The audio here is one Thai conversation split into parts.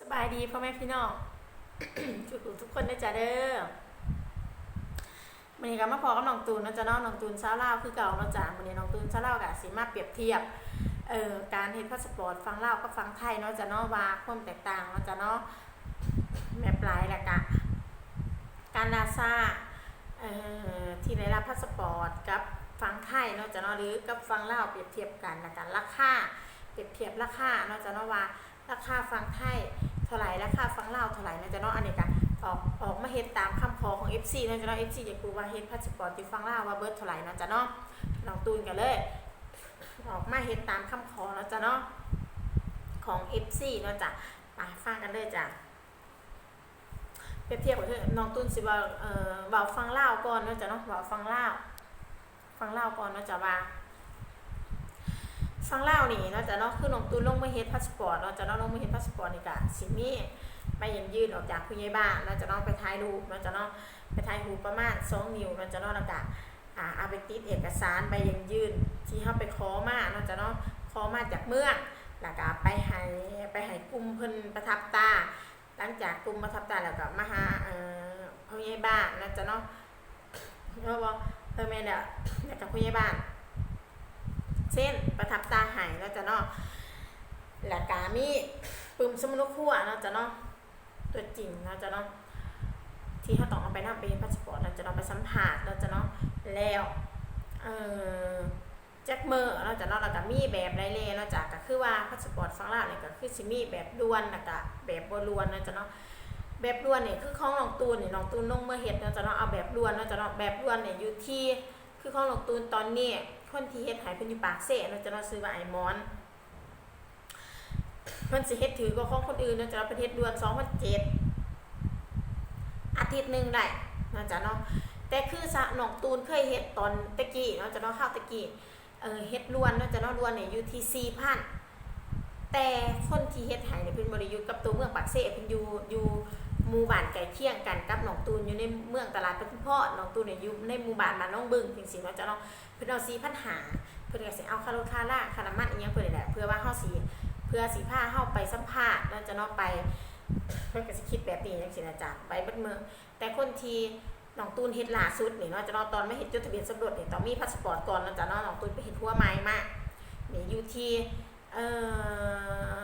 สบายดีพ่อแม่พี่น้องทุกทุกคนนะจ๊ะเด้อวันนี้ก็มาพอกับน้องตูนนะจ๊ะเนาะน้องตูนเช้าวลาคือเก่าเนาะจ๊ะวันนี้น้องตูนเช้าวลากับสีมาเปรียบเทียบเอ่อการเฮ็ดพาสปอร์ตฟังเล่ากับฟังไทยเนาะจ๊ะเนาะว่าความแตกต่างเนาะจ๊ะเนาะแม่ปลายและกะการลาซาเอ่อที่ได้รับพาสปอร์ตกับฟังไทยเนาะจ๊ะเนาะหรือกับฟังเล่าเปรียบเทียบกันนะกันราคาเปรียบเทียบราคาเนาะจ๊ะเนาะว่าราคาฟังไทย เท่าไหร่ราคาฟังเท่าไหร่นะจ๊ะเนาะอันนี้ก็ออกออกมาเฮ็ดตามคำขอของ FC นะจ๊ะเนาะ FC อยากรู้ว่าเฮ็ดพาสปอร์ตที่ฟังเล่าว่าเบิดเท่าไหร่นะจ๊ะเนาะน้องตูนกันเลย ออกมาเฮ็ดตามคำขอนะจ๊ะเนาะของ FC นะจ๊ะมาฟังกันเลยจ้ะเปรียบเทียบกับน้องตูนสิว่าเอ่อว้าฟังเล่าก่อนนะจ๊ะเนาะว้าฟังเล่าฟังเล่าก่อนนะจ๊ะว่า ฟังเล่านี่เนาะจะเนาะคือน้องตูนลงมาเฮ็ดพาสปอร์ตเนาะจะเนาะลงมาเฮ็ดพาสปอร์ตนี่ก็สิมีไปยืนยืนออกจากผู้ใหญ่บ้านเนาะจะเนาะไปถ่ายรูปเนาะจะเนาะไปถ่ายรูปประมาณ2นิ้วเนาะจะเนาะแล้วก็อ่าเอาไปติดเอกสารไปยืนยืนที่เฮาไปขอมาเนาะจะเนาะขอมาจากเมืองแล้วก็ไปให้ไปให้กลุ่มเพิ่นประทับตาหลังจากกลุ่มประทับตาแล้วก็มาหาเอ่อผู้ใหญ่บ้านเนาะจะเนาะเพราะว่าเออแม่นเด้อแล้วก็ผู้ใหญ่บ้าน เช่นประทับตาหายแล้วจะเนาะและกามีปึมสมุนขั้วเนาจะเนาะตัวจริงเนาจะเนาะที่เขาต้องเอาไปนำไปพาสปอร์ตเราจะเนาะไปสัมผัสเราจะเนาะแล้วเออแจ็คเมอร์เราจะเนาะแล้วก็มีแบบไรเล่เราจะก็คือว่าพาสปอร์ตฝั่งลาวเนี่ยก็คือสิมีแบบด่วนแล้วก็แบบบ่ด่วนเนาจะเนาะแบบด่วนเนี่ยคือของน้องตูนเนี่ยน้องตูนลงเมื่อเฮ็ดเนาจะเนาะเอาแบบด่วนเนาจะเนาะแบบด่วนเนี่ยอยู่ที่ คือของน้องตูนตอนนี้ คนที่เฮ็ดหายเป็นอยู่ปากเสเนาจะเราซื้อว่าไอ้มอน มันสิเฮ็ดถือก็ของคนอื่นเนาะจะเราประเทศด่วน2007อาทิตย์หนึงได้เนาะจ้ะเนาะแต่คือสะหนองตูนเคยเฮ็ดตอนตะกี้เนาะจะเนาะข้าวตะกี้เออเฮ็ดล้วนเนาะจะเนาะล้วนเนี่ยอยู่ที่4,000แต่คนที่เฮ็ดหายเนี่ยเพิ่นบ่ได้อยู่กับตัวเมืองปากเสเพิ่นอยู่อยู่ หมู่บ้านใกล้เคียงกันกับหนองตูนอยู่ในเมืองตลาดเปทุมพรหนองตูนเนี่ยอยู่ในหมู่บ้านบ้านน้องบึงจังซี่เนาะจะเนาะเพิ่นเอาสีพันหาเพิ่นก็สิเอาคารถคาร่าคาน้ำมันอีหยังเพิ่นนี่แหละเพื่อว่าเฮาสิเพื่อสิพาเฮาไปสัมภาษณ์แล้วจะเนาะไปเพิ่นก็สิคิดแบบนี้จังซี่นะจ๊ะไปเบิดเมืองแต่คนที่น้องตูนเฮ็ดล่าสุดนี่เนาะจะเนาะตอนไม่เฮ็ดจดทะเบียนสมรสนี่ต้องมีพาสปอร์ตก่อนแล้วจ้ะเนาะน้องตูนไปเฮ็ดหัวไม้มานี่อยู่ที่เอ่อ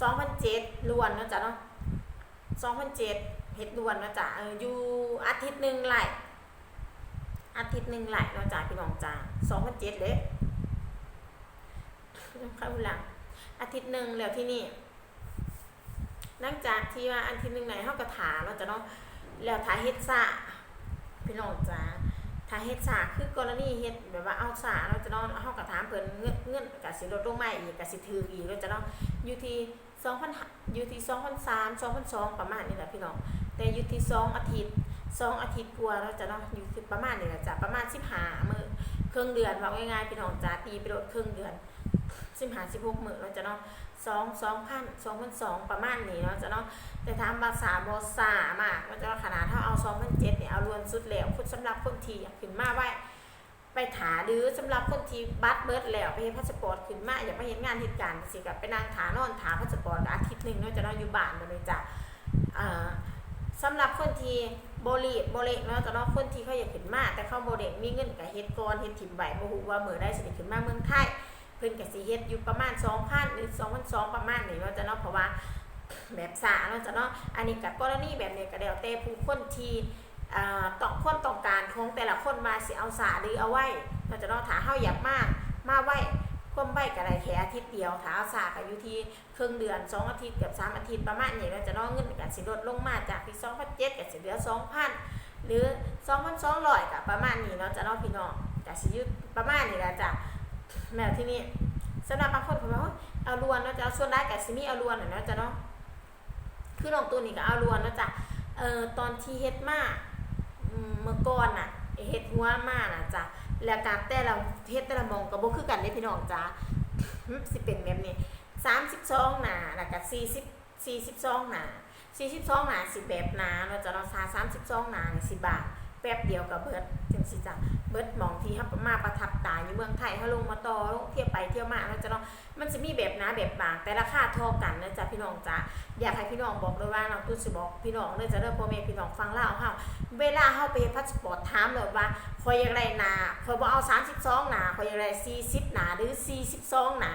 2007ล้วนเนาะจ้ะเนาะ 2007เฮ็ดล้วนนะจ้ะเอออยู่อาทิตย์หนึ่งไหลอาทิตย์หนึ่งไหลเราจ่ายพี่น้องจ่าสองพันเจ็ดเลยข้าหลังอาทิตย์หนึ่งแล้วที่นี่หลังจากที่ว่าอาทิตย์หนึ่งไหนเขากระถาเราจะเนาะแล้วถาเฮ็ดซาพี่น้องจ่าถาเฮ็ดซาคือกรณีเฮ็ดแบบว่าเอาซาเราจะเนาะเขากระถามเพิ่นเงินเงินกับสิลดลงมาอีกกับสิถืออีกเราจะเนาะอยู่ที่ สองพันอยู่ที่สองพันสามสองพันสองประมาณนี้แหละพี่น้องแต่อยู่ที่สองอาทิตย์สองอาทิตย์กว่าเราจะเนาะอยู่ที่ประมาณนี้แหละจ้ะประมาณสิบห้ามื้อครึ่งเดือนว่าง่ายๆพี่น้องจ้าตีไปโดดครึ่งเดือนสิบห้าสิบหกมื้อเราจะเนาะสองสองพันสองพันสองประมาณนี้เนาะจะเนาะแต่ถามภาษาบอสามากมันจะขนาดถ้าเอาสองพันเจ็ดเนี่ยเอารวนสุดแล้วคุณสำหรับคนที่อยากขึ้นมาไว้ ไปถาหรือสำหรับคนที่บัตรเบิร์ดแล้วไปเฮ็ดพาสปอร์ตขึ้นมาอย่าไปเฮ็ดงานเหตุการณ์สิกับไปนั่งถานอนถาพาสปอร์ตอาทิตย์หนึ่งเนาะจะนาะอยู่บ้านเลยจ้ะอ่าสำหรับคนที่โบลีโบเลกเนาะแต่เนคนที่เขาอยากขึ้นมาแต่เขาโบเลกมีเงินกับเฮ็ดก่อนเฮ็ดถิ่มไหวบ่ฮู้ว่ามื้อใดสิได้ขึ้นมาเมืองไทยเพิ่นก็สิเฮ็ดอยู่ประมาณ2,000หรือ2,200ประมาณนี้เนาะจะนาะเพราะว่าแบบสาเนาะจะนาะอันนี้กับกรณีแบบเนี้ยก็แล้วแต่ผู้คนที่ ต้องคนต้องการของแต่ละคนมาสิเอาสาหรือเอาไว้เนาจะเนาะถ้าเฮาอยากมาก มาไว้ความไว้ก็ได้แค่อาทิตย์เดียวถาเอาสาก็อยู่ที่ครึ่งเดือนสองอาทิตย์เกือบสามอาทิตย์ประมาณนี้เราจะน้องเงินกันสิลดลงมาจากที่สองพันเจ็ดกับสิเหลือสองพันหรือสองพันสองร้อยกับประมาณนี้เนาะจะน้องพี่น้องกับสิยุประมาณนี้แหละจ้ะแม่ที่นี่สำหรับบางคนเขาบอกว่าเอาลวนเนาะจะเอาส่วนได้กับซิมีเอาลวนเนาะจะเนาะคือลองตัวนี้ก็เอาลวนเนาะจ้ะเอ่อตอนที่เฮ็ดมาอืม เมื่อก่อนน่ะเฮ็ดหัวมาน่ะจ้ะแล้วการแต่ละเฮ็ดแต่ละมองก็บ่คือกันเด้พี่น้องจ้ะสิเป็นแบบนี้สามสิบสองหนาแล้วก็สี่สิบสี่สิบสองหนาสี่สิบสองหนาสิแบบหนาเราจะเราซาสามสิบสองหนาสิบาท แป๊บเดียวกับเบิร์ดจังสิจ้ะเบิร์ดมองที่ฮับมาประทับตาอยู่เมืองไทยเฮาลงมาต่อลงเที่ยวไปเที่ยวมาเนาะจ้ะเนาะมันจะมีแบบนาแบบบาง แต่ราคาเท่ากันนะจ๊ะพี่น้องจ้ะอยากให้พี่น้องบอกเลยว่าน้องตุ้นสิบอกพี่น้องเลยจะเริ่มพ่อแม่พี่น้องฟังเล่าเฮาเวลาเฮาไปเฮ็ดพาสปอร์ตถามเลยว่าคอยอยากได้หนาคอยบ่เอา32หนาคอยอยากได้40หนาหรือ 42หนา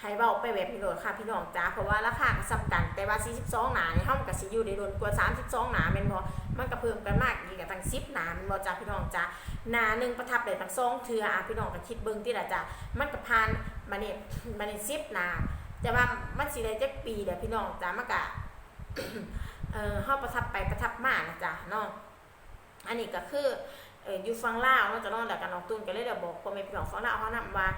ให้เบาไปแบบนี้โดดค่ะพี่น้องจ้าเพราะว่าราคาก็ซ้ำกันแต่ว่า 42 หนาเนี่ยเฮามันก็สิอยู่ในโดนกว่า 32 หนาแม่นบ่ มันก็เพิ่มกันมากอีกกับตั้ง10หนาม่นบ่จ้าพี่น้องจ้าหนาหนึ่งประทับได้ตั้ง2เทืออะพี่น้องก็คิดเบิ่งติล่ะจ้ามันก็ผ่านมาเนี่มาเนี่10หนาแต่ว่ามันสิได้จักปีเด้อพี่น้องจ้ามันก็เอ่อเฮาประทับไปประทับมากนะจ้าเนาะอันนี้ก็คืออยู่ฝั่งลาเนาะจ้ะเนาะแล้วก็น้องตุ้นก็เลยได้บอกพ่อแม่พี่น้องฝั่งลาเฮานำว่า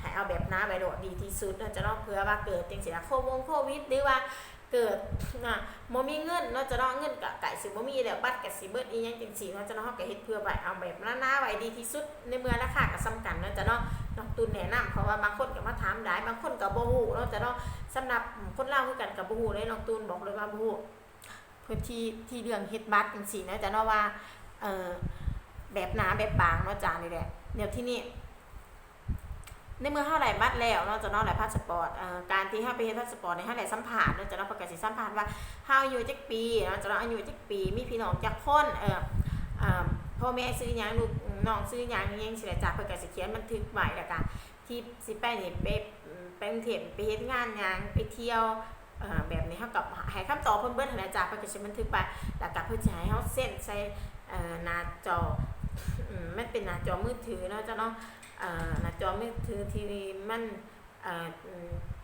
ให้เอาแบบน้าไปโดดดีที่สุดเนาะจะเนาะเพื่อว่าเกิดจังซี่นะโควงโควิดหรือว่า เกิดนะบ่มีเงินเนาะจะเนาะเงินกะไก่สิบ่มีแล้วบัตรก็สิเบิดอีหยังจังซี่เนาะจะเนาะเฮาก็เฮ็ดเพื่อไว้เอาแบบน้าๆไว้ดีที่สุดในเมื่อราคาก็ซ้ำกันเนาะจะเนาะน้องตุนแนะนำเพราะว่าบางคนก็มาถามได้บางคนก็บ่ฮู้เนาะจะเนาะสำหรับคนลาวคือกันก็บ่ฮู้เลยน้องตุนบอกเลยว่าบ่ฮู้เพื่อที่ที่เรื่องเฮ็ดบัตรจังซี่นะจะเนาะว่าเอ่อแบบหนาแบบบางเนาะจ้านี่แหละเดี๋ยวที่นี่ ในเมื่อเท่าไหร่บัตรแล้วเนาะจะเนาะไหร่พาสปอร์ตเอ่อการที่เฮาไปเฮ็ดพาสปอร์ตในเฮาได้สัมผัสเนาะจะเนาะประกาศสิสัมผัสว่าเฮาอายุจักปีเนาะจะเนาะอายุจักปี มีพี่น้องจักคนเอ่ออ่าพ่อแม่ซื้อหยังลูกน้องซื้อหยังยังสิได้จ้าเพิ่นก็สิเขียนบันทึกไว้แล้วก็ที่สิไปนี่ไปไปกรุงเทพไปเฮ็ดงานหยังไปเที่ยวเอ่อแบบนี้เฮากับให้คำตอบเพิ่นเบิดหั่นแหละจ้าเพิ่นก็สิบันทึกไปแล้วก็เพิ่นสิให้เฮาเซ็นใส่เอ่อหน้าจอมันเป็นหน้าจอมือถือเนาะจ้ะเนาะ หน้าจอมือถือทีวีมัน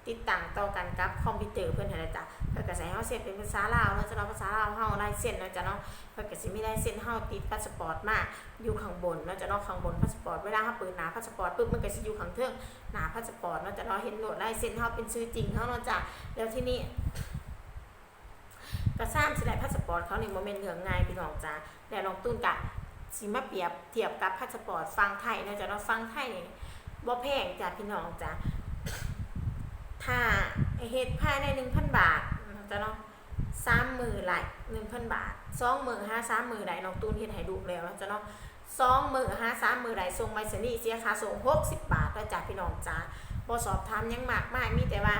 ติดตั้งต่อกันกับคอมพิวเตอร์เพิ่นหันแหละจ้ะเพิ่นก็สิให้เฮาเซ็นเป็นภาษาลาวเนาะจะเนาะภาษาลาวเฮาลายเซ็นเนาะจ้ะเนาะเพิ่นก็สิมีลายเซ็นเฮาติดพาสปอร์ตมาอยู่ข้างบนเนาะจะเนาะข้างบนพาสปอร์ตเวลาเฮาเปิดหน้าพาสปอร์ตปุ๊บมันก็สิอยู่ข้างเทิงหน้าพาสปอร์ตเนาะจะเนาะเห็นโหนดลายเซ็นเฮาเป็นชื่อจริงเฮาเนาะจ้ะแล้วที่นี่ก็สร้างสิได้พาสปอร์ตเขาในี่บ่แม่นเรื่องง่ายพี่น้องจ้ะแล้วน้องตุ้นก็ สิมาเปรียบเทียบกับพาสปอร์ตฟังไทยเนะจ้ะเนาะฟังไทยนี่บ่แพงจ้ะพี่น้องจ้ะถ้าเฮ็ดภายในหนึ่งพันบาทจ้ะเนาะสามมือไหลหนึ่งพันบาทสองมือห้าสามมือไหลน้องตูนเฮ็ดให้ดูแล้วจ้ะเนาะสองมือห้าสามมือไหลส่งไปสนีย์เสียค่าส่งหกสิบบาทแล้วจ้ะพี่น้องจ้ะบ่สอบถามยังมากมายมีแต่ว่า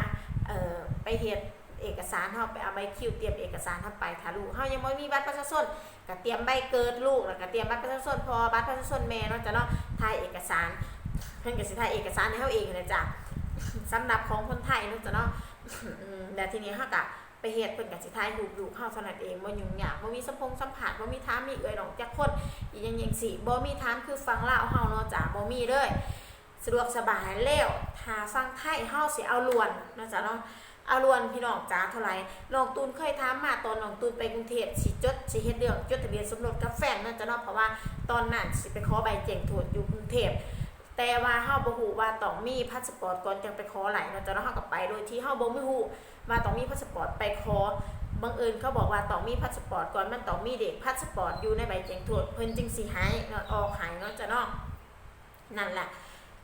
เอ่อไปเฮ็ด เอกสารเฮาไปเอาใบคิวเตรียมเอกสารเฮาไปถ้าลูกเฮายังบ่มีบัตรประชาชนก็เตรียมใบเกิดลูกแล้วก็เตรียมบัตรประชาชนพอบัตรประชาชนแม่เนาะจ้ะเนาะถ่ายเอกสารเพิ่นก็สิถ่ายเอกสารให้เฮาเองนะจ๊ะสำหรับของคนไทยเนาะจ้ะเนาะอืมแต่ทีนี้เฮาก็ไปเฮ็ดเพิ่นก็สิถ่ายรูปลูกเฮาเท่านั้นเองบ่ยุ่งยากบ่มีสัมพงสัมผัสบ่มีถามีเอ่ยดอกจักคนอีหยังจังซี่บ่มีถามคือฟังเล่าเฮาเนาะจ้ะบ่มีเลยสะดวกสบายแล้วถ้าฟังไทยเฮาสิเอาล้วนเนาะจ้ะเนาะ เอาลวนพี่น้องจ้าเท่าไหร่น้องตูนเคยถามมาตอนน้องตูนไปกรุงเทพสิจดสิเฮ็ดเรื่องจดทะเบียนสมรสกับแฟนเนาะจ้ะเนาะเพราะว่าตอนนั้นสิไปขอใบแจ้งโทษอยู่กรุงเทพแต่ว่าเฮาบ่ฮู้ว่าต้องมีพาสปอร์ตก่อนจังไปขอไหลเนาะจ้ะเนาะเฮาก็ไปโดยที่เฮาบ่มีฮู้ว่าต้องมีพาสปอร์ตไปขอบังเอิญเขาบอกว่าต้องมีพาสปอร์ตก่อนมันต้องมีเด็กพาสปอร์ตอยู่ในใบแจ้งโทษเพิ่นจึงสิให้เนาะออกให้เนาะจ้ะเนาะนั่นแหละ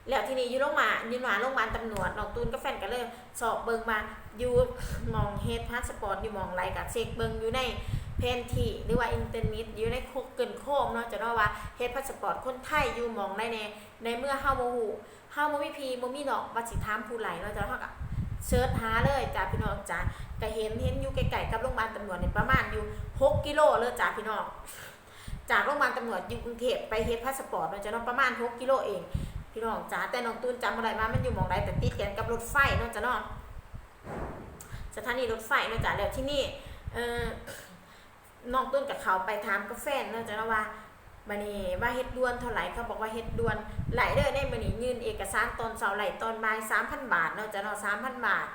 แล้วทีนี้อยู่โรงพยาบาลยืนหวานโรงพยาบาลตำรวจน้องตูนกับแฟนก็เลยสอบเบิงมา อยู่มองเฮดพาสปอร์ตอยู่มองไรก็เช็คเบิงอยู่ในแผนที่หรือว่าอินเทอร์เน็ตอยู่ในโคกเกินโคมเนาะจะเนาะว่าเฮดพาสปอร์ตคนไทยอยู่มองไรแน่ในเมื่อเฮาบ่ฮู้เฮาบ่มีพีบ่มีดอกว่าสิถามผู้ไหลเนาะจะเฮาก็เสิร์ชหาเลยจ้ะพี่น้องจ้ะก็เห็นเห็นอยู่ไกลๆกับโรงพยาบาลตำรวจนี่ประมาณอยู่ 6 กิโลเลยจ้ะพี่น้องจากโรงพยาบาลตำรวจอยู่กรุงเทพไปเฮดพาสปอร์ตเนาะจะเนาะประมาณ 6 กิโลเองพี่น้องจ้ะแต่น้องตูนจำบ่ได้ว่ามันอยู่มองใดแต่ติดกันกับรถไฟเนาะจ้ะเนาะ สถานีรถไฟเนาะจ้ะแล้วที่นี่เออน้องตูนกับเขาไปถามกับแฟนเนาะจ้ะว่าบันนี้ว่าเฮ็ดด่วนเท่าไหร่เขาบอกว่าเฮ็ดด่วนไหลเด้อได้บันนี้ยื่นเอกสารตอนเช้าไหลตอนบ่าย3,000บาทเนาะจะเนาะ3,000บาท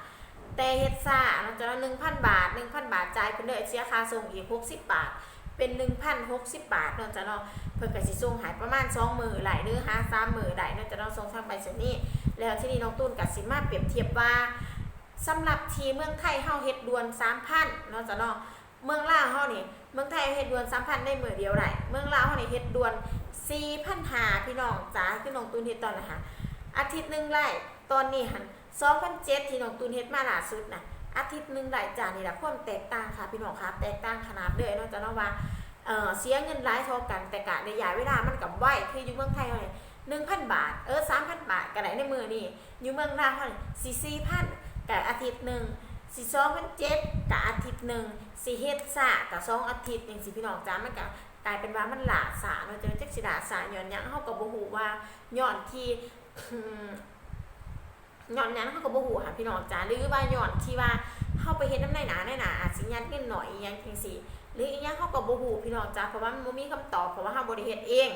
แต่เฮ็ดซ่าเนาะจะเนาะ1,000บาท1,000บาทจ่ายเพิ่นเด้อเสียค่าส่งอีก60บาท เป็น1,060บาทเนาะจะเนาะเพิ่นก็สิส่งให้ประมาณ2มื้อไหลหรือหา3มื้อได้เนาะจะเนาะส่งทางไปรษณีย์แล้วที่นี่น้องตุ้นก็สิมาเปรียบเทียบว่า สำหรับทีเมืองไทยเฮาเฮ็ดดวน3,000เนาะจ้ะเนาะเมืองลาวเฮานี่เมืองไทยเฮ็ดดวน3,000ได้มื้อเดียวได้เมืองลาวเฮานี่เฮ็ดด่วน4,500พี่น้องจ้าคือน้องตูนเฮ็ดตอนนะค่ะอาทิตย์หนึงไล่ตอนนี้หั่น2,700ที่น้องตูนเฮ็ดมาล่าสุดน่ะอาทิตย์หนึงได้จ้านี่ล่ะความแตกต่างค่ะพี่น้องค่ะแตกต่างขนาดเลยเนาะจ้ะเนาะว่าเออเสียเงินหลายเท่ากันแต่กะระยะเวลามันกับไหวคืออยู่เมืองไทยเท่าไร่หนึ่งพันบาทเออสามพันบาทก็ได้ในมือนี่อยู่เมืองลาวเท่าไหร่สี่สี่พัน กับอาทิตย์หนึ่งสี่สองพันเจ็ดกับอาทิตย์หนึ่งสีเฮ็ดสะกับสองอาทิตย์อย่างสิพี่น้องจ้ามันก็กลายเป็นว่ามันหลาสาเราจะจักสิดาสาย้อนยังเฮาก็บ่ฮู้ว่าย้อนที่ย้อนหยังเฮาก็บ่ฮู้ค่ะพี่น้องจ้าหรือว่าย้อนที่ว่าเฮาไปเฮ็ดน้ำในหนาในหนาอาจสิยัดเงินหน่อยยังจังซี่หรืออีกอย่างเขาก็บ่ฮู้พี่น้องจ้าเพราะว่ามันมีคำตอบเพราะว่าเฮาบ่ได้เฮ็ดเอง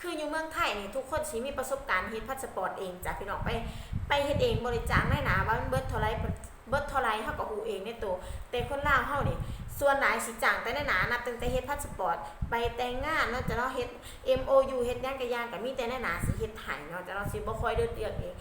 คืออยู่เมืองไทยนี่ทุกคนสิมีประสบการณ์เฮ็ดพาสปอร์ตเองจ้ะพี่น้องไป ไปเฮ็ดเองบริจาคได้หนาว่ามันเบิดเท่าไรเบิดเท่าไรเฮาก็ฮู้เองในตัวแต่คนลาวเฮานี่ส่วนหลายสิจ้างแต่ในหนานับตั้งแต่เฮ็ดพาสปอร์ตไปแต่งงานเนาะจะเนาะเฮ็ด MOU เฮ็ดหยังก็อย่างก็มีแต่ในหนาสิเฮ็ดให้เนาะจะเนาะสิบ่ค่อยเดินเรื่องเอง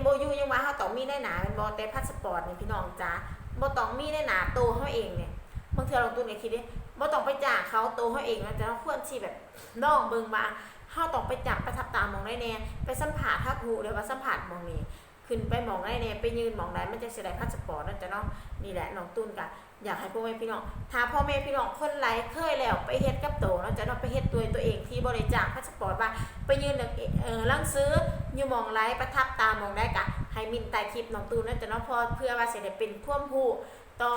MOU ยังว่าเฮาต้องมีในหนาแม่นบ่แต่พาสปอร์ตนี่พี่น้องจ้าบ่ต้องมีในหนาตัวเฮาเองเนี่ยบางเทื่อลองตุ้นก็คิดดิบ่ต้องไปจ้างเขาโตวเขาเองนะจะต้องควรที่แบบน้องเบิ่งว่าเฮาต้องไปจับประทับตามองได้แน่ไปสัมผัสทับหูหรือว่าสัมผัสมองนี้ ขึ้นไปมองได้แน่ไปยืนมองได้มันจะเสิได้พาสปอร์ตนั่นจะเนาะนี่แหละน้องตุ้นก็อยากให้พ่อแม่พี่น้องถ้าพ่อแม่พี่น้องคนไรเคยแล้วไปเฮ็ดกับโตเนาะจะเนาะไปเฮ็ดตัวตัวเองที่บริจาคพาสปอร์ตว่าไปยืนเออลังซื้ออยู่มองไรประทับตามองได้กะให้มินใต้คลิปน้องตุ้นนั่นจะเนาะพอเพื่อว่าสิได้เป็นควมรู้ต่อ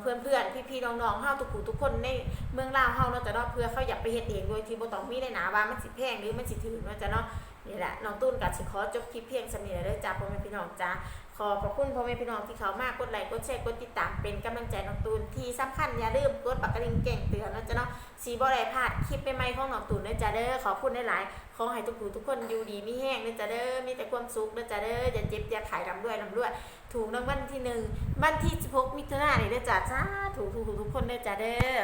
เพื่อนเพื่อนพี่พี่ๆน้องๆเฮาทุกผู้ทุกคนในเมืองลาวเฮาเนาะแต่เนาะเพื่อเขาอยากไปเฮ็ดเองโดยที่บ่ต้องมีได้หนาว่ามันสิแพงหรือมันสิถือเนาะจะเนาะ นี่แหละน้องตุ้นก็สิขอจบคลิปเพียงสนี้เด้อจ้าพ่อแม่พี่น้องจ้าขอขอบคุณพ่อแม่พี่น้องที่เขามากกดไลค์กดแชร์กดติดตามเป็นกำลังใจน้องตูนที่สำคัญอย่าลืมกดปากกระดิ่งแจ้งเตือนเนาะจ้ะเนาะสีบ่ได้พลาดคลิปใหม่ๆของน้องตูนเด้อจ้าเด้อขอบคุณหลายๆขอให้ทุกผู้ทุกคนอยู่ดีไมีแห้งเด้อจ้าเด้อมีแต่ความสุขเด้อจ้าเด้ออย่าเจ็บอย่าขายลำด้วยลำด้วย ถูกรางวัลที่หนึ่งวันที่16มิถุนายนนี้เจ้าจ้าถูกถูกถูกทุกคนเด้อจ้าเด้อ